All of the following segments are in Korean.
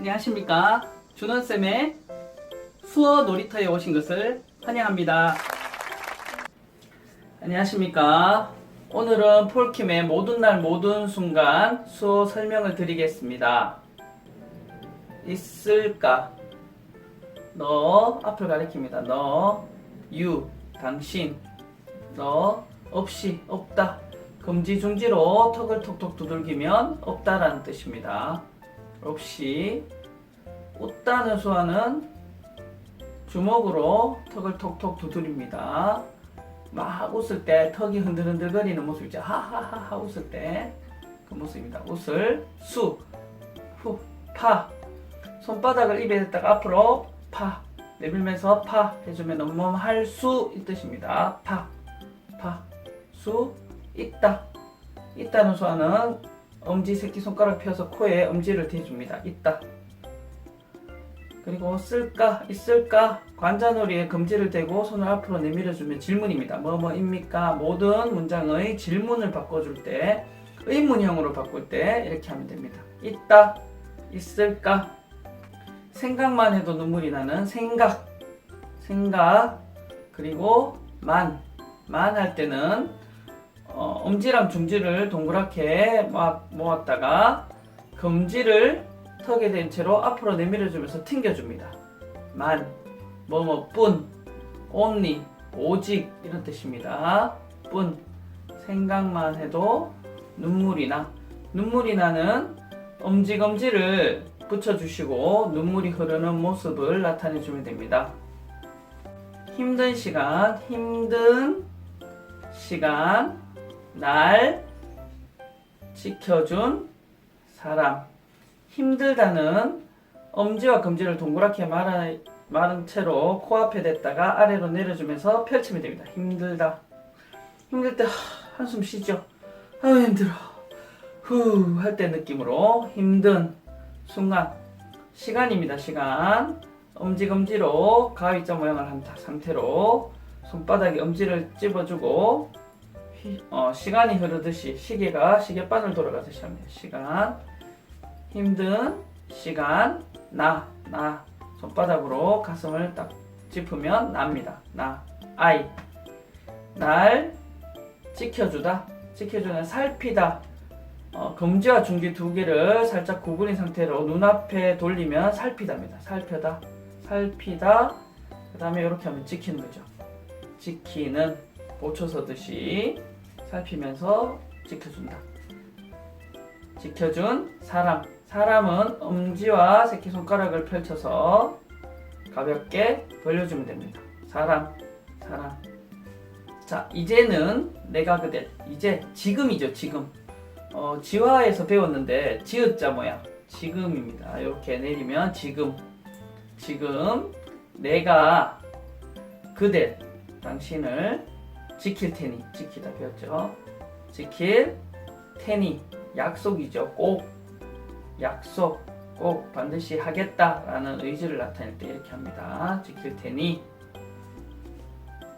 안녕하십니까. 준원쌤의 수어 놀이터에 오신 것을 환영합니다. 안녕하십니까. 오늘은 폴킴의 모든 날 모든 순간 수어 설명을 드리겠습니다. 있을까? 너 앞을 가리킵니다. 너, you, 당신, 너, 없이, 없다. 금지 중지로 턱을 톡톡 두들기면 없다라는 뜻입니다. 없이 웃다는 수화는 주먹으로 턱을 톡톡 두드립니다. 막 웃을 때 턱이 흔들흔들거리는 모습 있죠. 하하하하 웃을 때 그 모습입니다. 웃을 수, 후, 파. 손바닥을 입에 댔다가 앞으로 파. 내밀면서 파 해주면 넘넘 할수 이 뜻입니다. 파, 파, 수, 있다. 있다는 수화는 엄지 새끼 손가락 펴서 코에 엄지를 대줍니다. 있다. 그리고 쓸까 있을까 관자놀이에 금지를 대고 손을 앞으로 내밀어주면 질문입니다. 뭐뭐입니까? 모든 문장의 질문을 바꿔줄 때 의문형으로 바꿀 때 이렇게 하면 됩니다. 있다, 있을까? 생각만 해도 눈물이 나는 생각, 생각 그리고 만, 만 할 때는 어, 엄지랑 중지를 동그랗게 막 모았다가 검지를 턱에 댄 채로 앞으로 내밀어주면서 튕겨줍니다. 만, 뭐뭐 뿐, only, 오직 이런 뜻입니다. 뿐, 생각만 해도 눈물이 나. 눈물이 나는 엄지검지를 붙여주시고 눈물이 흐르는 모습을 나타내주면 됩니다. 힘든 시간, 힘든 시간, 날 지켜준 사람. 힘들다는 엄지와 검지를 동그랗게 말아, 마른 채로 코앞에 댔다가 아래로 내려주면서 펼치면 됩니다. 힘들다. 힘들 때 하, 한숨 쉬죠. 아유 힘들어. 후 할 때 느낌으로 힘든 순간 시간입니다. 시간. 엄지 검지로 가위자 모양을 한 상태로 손바닥에 엄지를 찝어주고 휘- 어, 시간이 흐르듯이 시계가 시계바늘 돌아가듯이 합니다. 시간. 힘든 시간. 나 나. 손바닥으로 가슴을 딱 짚으면 납니다. 나 아이. 날 지켜주다. 지켜주는 살피다. 어, 검지와 중지 두 개를 살짝 구부린 상태로 눈앞에 돌리면 살피다입니다. 살펴다. 살피다. 그 다음에 이렇게 하면 지키는 거죠. 지키는. 보초 서듯이 살피면서 지켜준다. 지켜준 사람. 사람은 엄지와 새끼손가락을 펼쳐서 가볍게 벌려주면 됩니다. 사람, 사람. 자, 이제는 내가 그대. 이제 지금이죠, 지금. 어, 지화에서 배웠는데 지읒자 모양. 지금입니다. 이렇게 내리면 지금. 지금 내가 그대 당신을 지킬 테니 지키다 배웠죠. 지킬 테니 약속이죠. 꼭 약속 꼭 반드시 하겠다라는 의지를 나타낼 때 이렇게 합니다. 지킬 테니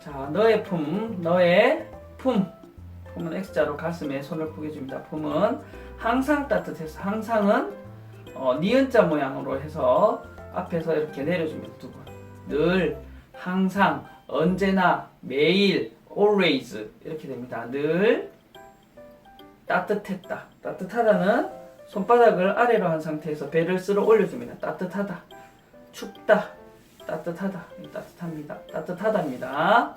자 너의 품 너의 품 품은 X자로 가슴에 손을 포개줍니다. 품은 항상 따뜻해서 항상은 어, 니은자 모양으로 해서 앞에서 이렇게 내려줍니다. 두 번. 늘 항상 언제나 매일 always 이렇게 됩니다. 늘 따뜻했다. 따뜻하다는 손바닥을 아래로 한 상태에서 배를 쓸어 올려줍니다. 따뜻하다. 춥다. 따뜻하다. 따뜻합니다. 따뜻하답니다.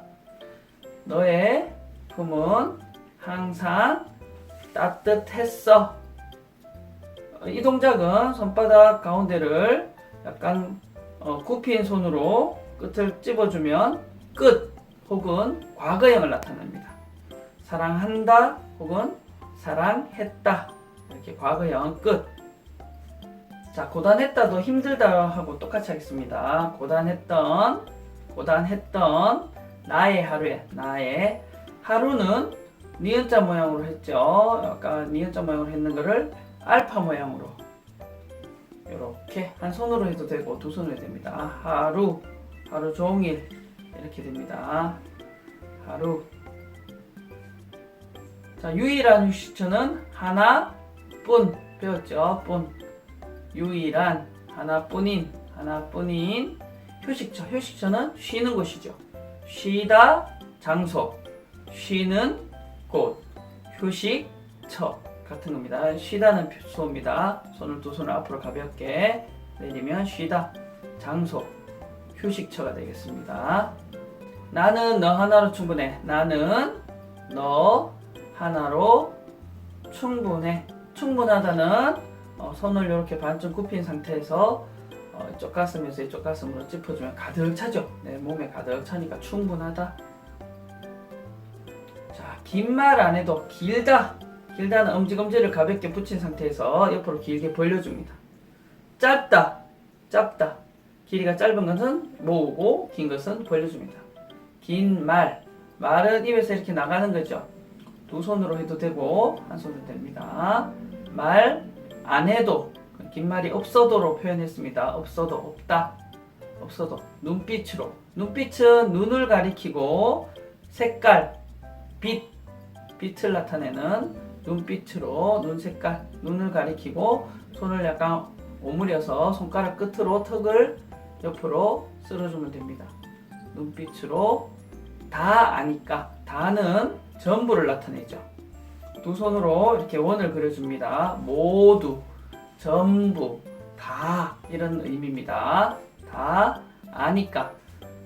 너의 품은 항상 따뜻했어. 어, 이 동작은 손바닥 가운데를 약간 어, 굽힌 손으로 끝을 찝어주면 끝 혹은 과거형을 나타냅니다. 사랑한다 혹은 사랑했다 이렇게 과거형 끝. 자 고단했다도 힘들다 하고 똑같이 하겠습니다. 고단했던 고단했던 나의 하루에 나의 하루는 니은자 모양으로 했죠. 아까 니은자 모양으로 했는 거를 알파 모양으로 이렇게 한 손으로 해도 되고 두 손으로 됩니다. 하루 하루 종일 이렇게 됩니다. 하루 자 유일한 휴식처는 하나뿐 배웠죠. 뿐. 유일한 하나뿐인 하나뿐인 휴식처. 휴식처는 쉬는 곳이죠. 쉬다 장소. 쉬는 곳. 휴식처 같은 겁니다. 쉬다는 수어입니다. 손을 두 손을 앞으로 가볍게 내리면 쉬다 장소 휴식처가 되겠습니다 나는 너 하나로 충분해 나는 너 하나로 충분해 충분하다는 어, 손을 이렇게 반쯤 굽힌 상태에서 어, 이쪽 가슴에서 이쪽 가슴으로 짚어주면 가득 차죠. 내 몸에 가득 차니까 충분하다. 자, 긴 말 안 해도 길다. 길다는 엄지검지를 가볍게 붙인 상태에서 옆으로 길게 벌려줍니다. 짧다. 짧다. 길이가 짧은 것은 모으고 긴 것은 벌려줍니다. 긴 말. 말은 입에서 이렇게 나가는 거죠. 두 손으로 해도 되고 한 손으로 됩니다. 말 안 해도 긴 말이 없어도로 표현했습니다. 없어도 없다. 없어도 눈빛으로 눈빛은 눈을 가리키고 색깔 빛 빛을 나타내는 눈빛으로 눈 색깔 눈을 가리키고 손을 약간 오므려서 손가락 끝으로 턱을 옆으로 쓸어주면 됩니다. 눈빛으로 다 아니까 다는 전부를 나타내죠. 두 손으로 이렇게 원을 그려줍니다. 모두, 전부, 다 이런 의미입니다. 다 아니까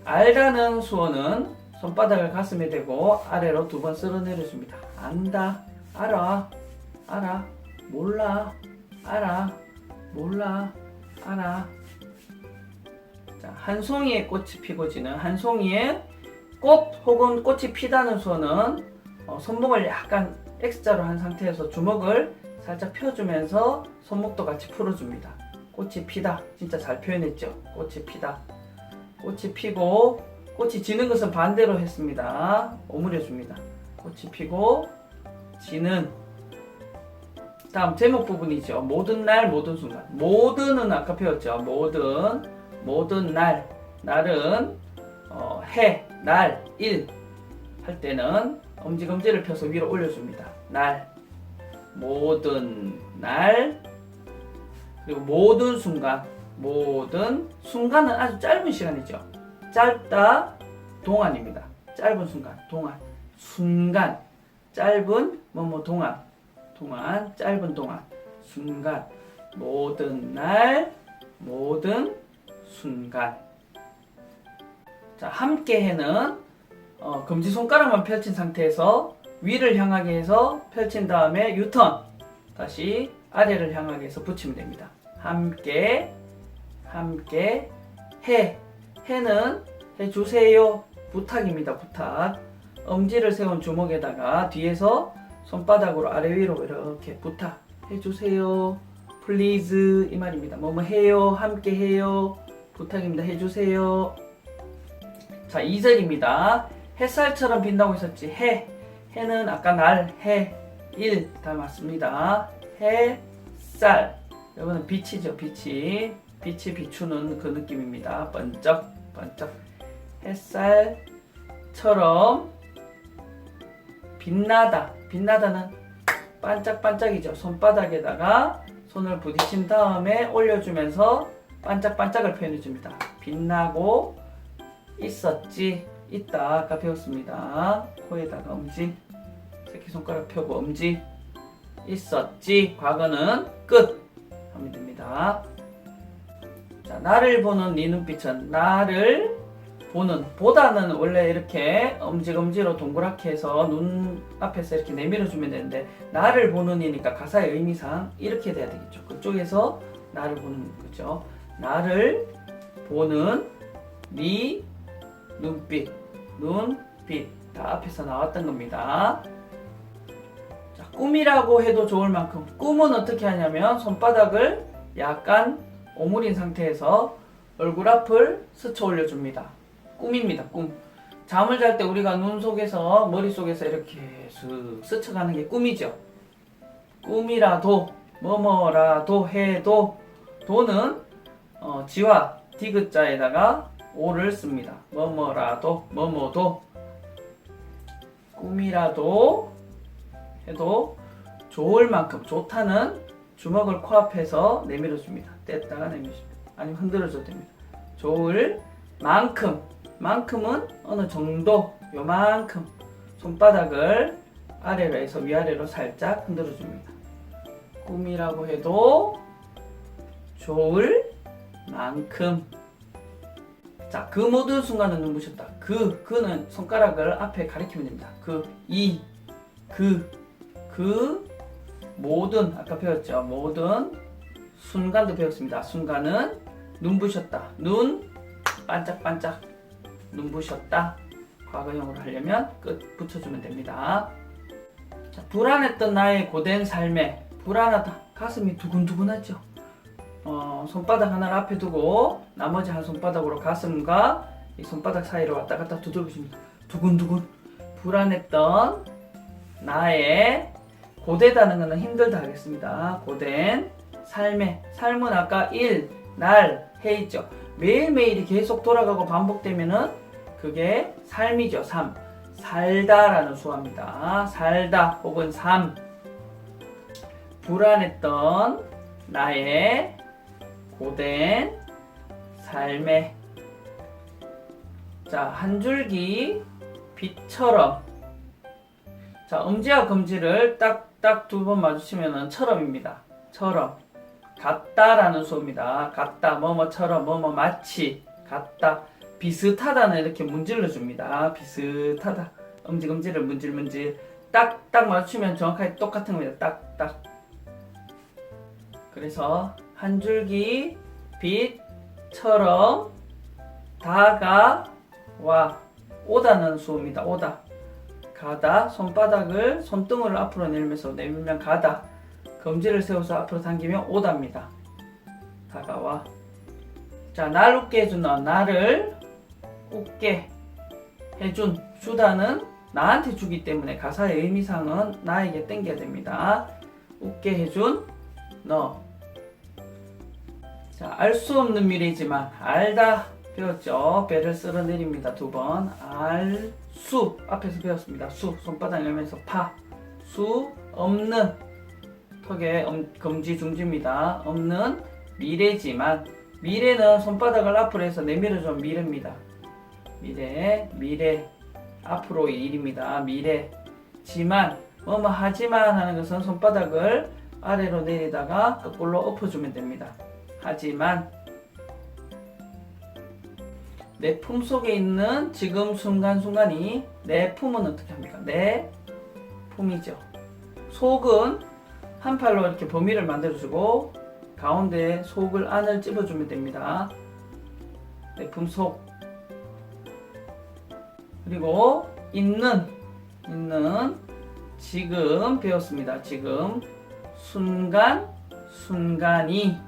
알다는 수어는 손바닥을 가슴에 대고 아래로 두 번 쓸어내려 줍니다. 안다, 알아, 알아, 몰라, 알아, 몰라, 알아. 자, 한 송이의 꽃이 피고 지는 한 송이의 꽃 혹은 꽃이 피다는 수어는 어, 손목을 약간 X자로 한 상태에서 주먹을 살짝 펴주면서 손목도 같이 풀어줍니다. 꽃이 피다. 진짜 잘 표현했죠? 꽃이 피다. 꽃이 피고 꽃이 지는 것은 반대로 했습니다. 오므려줍니다. 꽃이 피고 지는 다음 제목 부분이죠. 모든 날 모든 순간. 모든은 아까 배웠죠. 모든 모든 날 날은 어, 해, 날, 일 할 때는 엄지검지를 펴서 위로 올려줍니다. 날, 모든 날, 그리고 모든 순간, 모든 순간은 아주 짧은 시간이죠. 짧다, 동안입니다. 짧은 순간, 동안, 순간, 짧은 뭐 뭐 동안, 동안, 짧은 동안, 순간, 모든 날, 모든 순간. 자, 함께해는 어, 검지 손가락만 펼친 상태에서 위를 향하게 해서 펼친 다음에 유턴. 다시 아래를 향하게 해서 붙이면 됩니다. 함께 함께 해. 해는 해주세요. 부탁입니다. 부탁. 엄지를 세운 주먹에다가 뒤에서 손바닥으로 아래 위로 이렇게 부탁 해주세요. 플리즈 이 말입니다. 뭐뭐 해요? 함께 해요 부탁입니다 해주세요 자 2절입니다 햇살처럼 빛나고 있었지 해 해는 아까 날, 해, 일다 맞습니다. 해, 쌀. 이거는 빛이죠, 빛이. 빛이 비추는 그 느낌입니다. 번쩍, 번쩍. 햇살처럼 빛나다. 빛나다는 반짝반짝이죠. 손바닥에다가 손을 부딪힌 다음에 올려주면서 반짝반짝을 표현해 줍니다. 빛나고 있었지. 있다. 아까 배웠습니다. 코에다가 엄지. 새끼손가락 펴고 엄지 있었지 과거는 끝 하면 됩니다 자 나를 보는 네 눈빛은 나를 보는 보다는 원래 이렇게 엄지검지로 동그랗게 해서 눈 앞에서 이렇게 내밀어 주면 되는데 나를 보는 이니까 가사의 의미상 이렇게 돼야 되겠죠 그쪽에서 나를 보는 거죠 나를 보는 네 눈빛 눈빛 다 앞에서 나왔던 겁니다 꿈이라고 해도 좋을 만큼 꿈은 어떻게 하냐면 손바닥을 약간 오므린 상태에서 얼굴 앞을 스쳐 올려줍니다. 꿈입니다. 꿈. 잠을 잘 때 우리가 눈 속에서 머릿 속에서 이렇게 슥 스쳐가는 게 꿈이죠. 꿈이라도 뭐뭐라도 해도 도는 어, 지와 디귿자에다가 오를 씁니다. 뭐뭐라도 뭐뭐도 꿈이라도 해도 좋을 만큼 좋다는 주먹을 코앞에서 내밀어 줍니다. 뗐다가 내밀어. 아니면 흔들어줘도 됩니다. 좋을 만큼 만큼은 어느 정도 요만큼 손바닥을 아래로 해서 위아래로 살짝 흔들어 줍니다. 꿈이라고 해도 좋을 만큼 자, 그 모든 순간은 눈부셨다. 그, 그는 손가락을 앞에 가리키면 됩니다. 그, 이, 그, 그, 모든, 아까 배웠죠? 모든 순간도 배웠습니다. 순간은 눈부셨다. 눈, 반짝반짝, 눈부셨다. 과거형으로 하려면 끝 붙여주면 됩니다. 자, 불안했던 나의 고된 삶에 불안하다. 가슴이 두근두근하죠. 어, 손바닥 하나를 앞에 두고 나머지 한 손바닥으로 가슴과 이 손바닥 사이로 왔다 갔다 두들기십니다. 두근두근 불안했던 나의 고되다는 것은 힘들다 하겠습니다. 고된 삶의 삶은 아까 일, 날, 해 있죠. 매일매일이 계속 돌아가고 반복되면은 그게 삶이죠. 삶. 살다라는 수화입니다. 살다 혹은 삶. 불안했던 나의 고된 삶의 자, 한 줄기 빛처럼 자, 엄지와 검지를 딱딱 두 번 마주치면은 처럼입니다. 처럼 같다라는 수입니다. 같다 뭐뭐처럼 뭐뭐 마치 같다 비슷하다는 이렇게 문질러 줍니다. 비슷하다 엄지 검지를 문질 문질 딱딱 마주치면 정확하게 똑같은 겁니다. 딱딱 그래서 한 줄기 빛처럼 다가와. 오다는 수입니다. 오다. 가다. 손바닥을 손등을 앞으로 내밀면서 내밀면 가다. 검지를 세워서 앞으로 당기면 오답니다. 다가와. 자, 날 웃게 너 나를 웃게 해준 주다는 나한테 주기 때문에 가사의 의미상은 나에게 땡겨야 됩니다. 웃게 해준 너 자, 알 수 없는 미래지만 알다 배웠죠. 배를 쓸어 내립니다. 두 번. 알 수 앞에서 배웠습니다. 수 손바닥 열면서 파. 수 없는 턱에 엄, 검지 중지입니다. 없는 미래지만 미래는 손바닥을 앞으로 해서 내밀어줘 미래입니다. 미래 미래 앞으로의 일입니다. 미래 지만 뭐뭐 하지만 하는 것은 손바닥을 아래로 내리다가 거꾸로 엎어주면 됩니다. 하지만 내 품 속에 있는 지금 순간순간이 내 품은 어떻게 합니까? 내 품이죠. 속은 한 팔로 이렇게 범위를 만들어주고 가운데 속을 안을 찝어주면 됩니다. 내 품 속. 그리고 있는 있는 지금 배웠습니다. 지금 순간 순간이 자,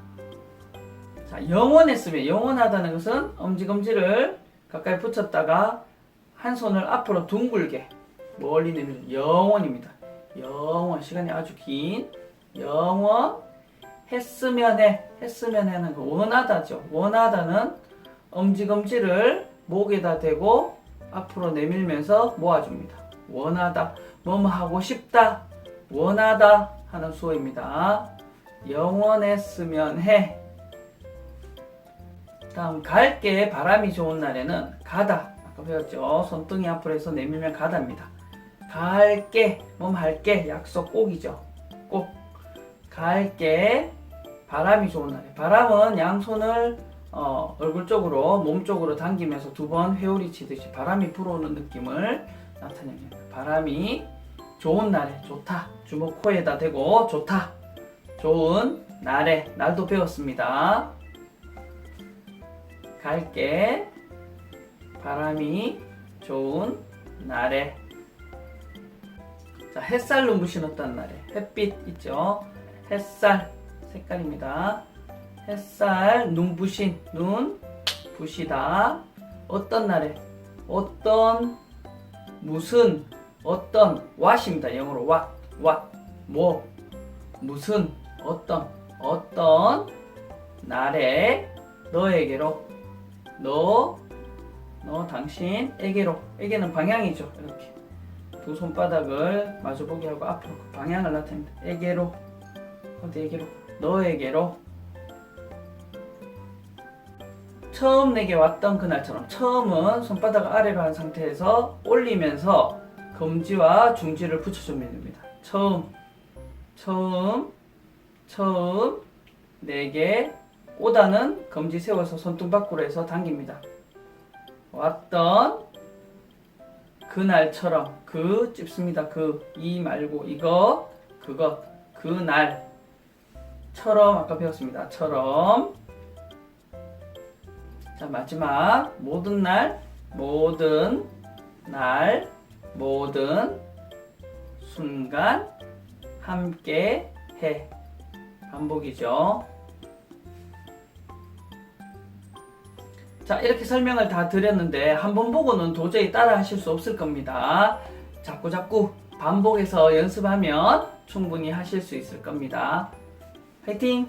영원했으면 영원하다는 것은 엄지검지를 가까이 붙였다가 한 손을 앞으로 둥글게 멀리 내밀는 영원입니다. 영원 시간이 아주 긴 영원 했으면 해 했으면 해는 그 원하다죠. 원하다는 엄지검지를 목에다 대고 앞으로 내밀면서 모아줍니다. 원하다 뭐뭐 하고 싶다 원하다 하는 수어입니다. 영원했으면 해 다음 갈게 바람이 좋은 날에는 가다. 아까 배웠죠? 손등이 앞으로 해서 내밀면 가다입니다. 갈게 몸 할게 약속 꼭이죠. 꼭. 갈게 바람이 좋은 날에. 바람은 양손을 어, 얼굴 쪽으로 몸 쪽으로 당기면서 두 번 회오리 치듯이 바람이 불어오는 느낌을 나타냅니다. 바람이 좋은 날에 좋다. 주먹 코에다 대고 좋다. 좋은 날에. 날도 배웠습니다 갈게. 바람이 좋은 날에. 자 햇살 눈부신 어떤 날에. 햇빛 있죠? 햇살. 색깔입니다. 햇살 눈부신 눈 부시다. 어떤 날에? 어떤 무슨 어떤 what입니다. 영어로 what what 뭐 무슨 어떤 어떤 날에 너에게로 너, 너 당신에게로 에게는 방향이죠. 이렇게. 두 손바닥을 마주보게 하고 앞으로 그 방향을 나타냅니다. 에게로. 어디에게로? 너에게로. 처음 내게 왔던 그날처럼 처음은 손바닥 아래로 한 상태에서 올리면서 검지와 중지를 붙여주면 됩니다. 처음, 처음, 처음 내게 오다는 검지 세워서 손등 밖으로 해서 당깁니다. 왔던 그날처럼 그 찝습니다. 그 이 말고 이거 그것 그날처럼 아까 배웠습니다. 처럼 자 마지막 모든 날 모든 날 모든 순간 함께 해 반복이죠. 자, 이렇게 설명을 다 드렸는데 한 번 보고는 도저히 따라 하실 수 없을 겁니다. 자꾸 자꾸 반복해서 연습하면 충분히 하실 수 있을 겁니다. 화이팅!